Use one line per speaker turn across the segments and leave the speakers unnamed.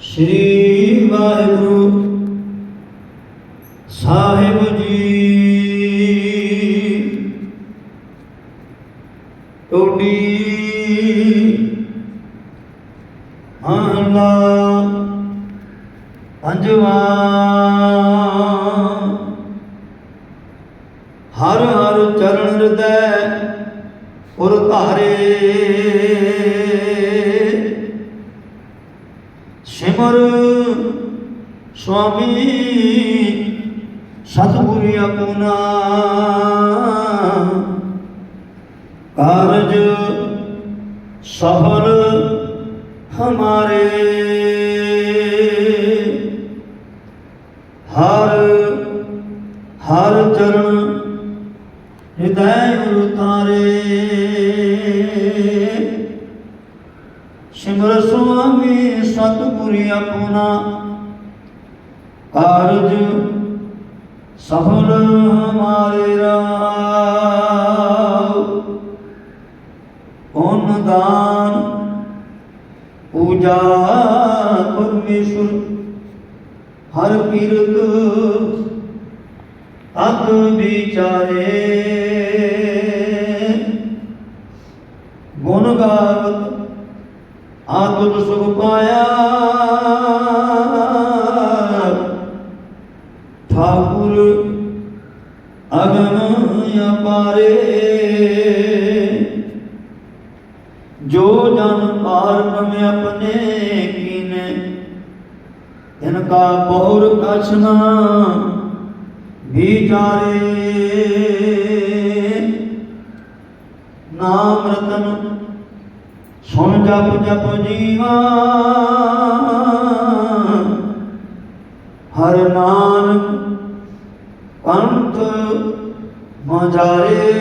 ਸ੍ਰੀ ਵਾਹਿਗੁਰੂ ਸਾਹਿਬ ਜੀ। ਟੋਡੀ ਮਹਲਾ ਪੰਜਵਾ। ਹਰ ਹਰ ਚਰਨ ਹਿਰਦੈ ਪੁਰ ਧਾਰੇ। ਸਿਮਰ ਸੁਆਮੀ ਸਤਿਗੁਰੂ ਆਪਣਾ ਕਾਰਜ ਸਫਲ ਹਮਾਰੇ। ਹਰ ਹਰ ਚਰਨ ਹਿਰਦੈ ਉਤਾਰੇ ਸਿਮਰ ਸੁਆਮੀ ਸਤਿਗੁਰੂ ਆਪਣਾ। ਕਾਰਜ ਸਫਲ ਹਮਾਰੇ ਰਾਉ ਪੁੰਨ ਦਾਨ ਪੂਜਾ ਪਰਮੇਸ਼ਰ? ਹਰ ਕੀਰਤ ਅਤ ਵਿਚਾਰੇ। ਆਤਮ ਸੁਖ ਪਾਇਆ। ਠਾਕੁਰ ਅਗਨ ਅਪਾਰੇ। ਜੋ ਜਨ ਪਾਰ ਬ੍ਰਹਮ ਆਪਣੇ ਕੀਨੇ ਇਨਕਾ ਬਹੁਰ ਕਛ ਵਿਚਾਰੇ। ਨਾਮ ਰਤਨ ਸੁਣ ਜਪ ਜਪ ਜੀਵਾ। ਹਰ ਨਾਨਕ ਪੰਥ ਮਝਾਰੇ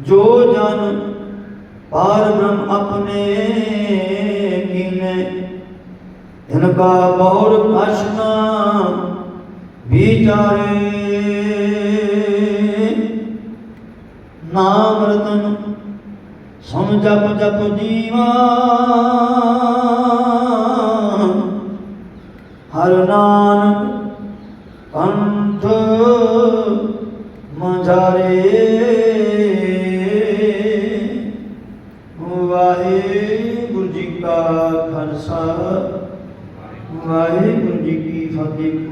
ਜੋ ਜਨ ਪਾਰ ਬ੍ਰਹਮ ਆਪਣੇ ਕੀਨੇ ਇਨਕਾ ਬਹੁਰ ਕਸ਼ਨਾ ਵਿਚਾਰੇ। ਨਾਮ ਜਪ ਜਪ ਜੀਵਾ। ਹਰ ਨਾਨਕ ਪੰਥ ਮਝਾਰੇ। ਵਾਹਿਗੁਰੂ ਜੀ ਕਾ ਖਾਲਸਾ। ਵਾਹਿਗੁਰੂ ਜੀ ਕੀ ਫਤਿਹ।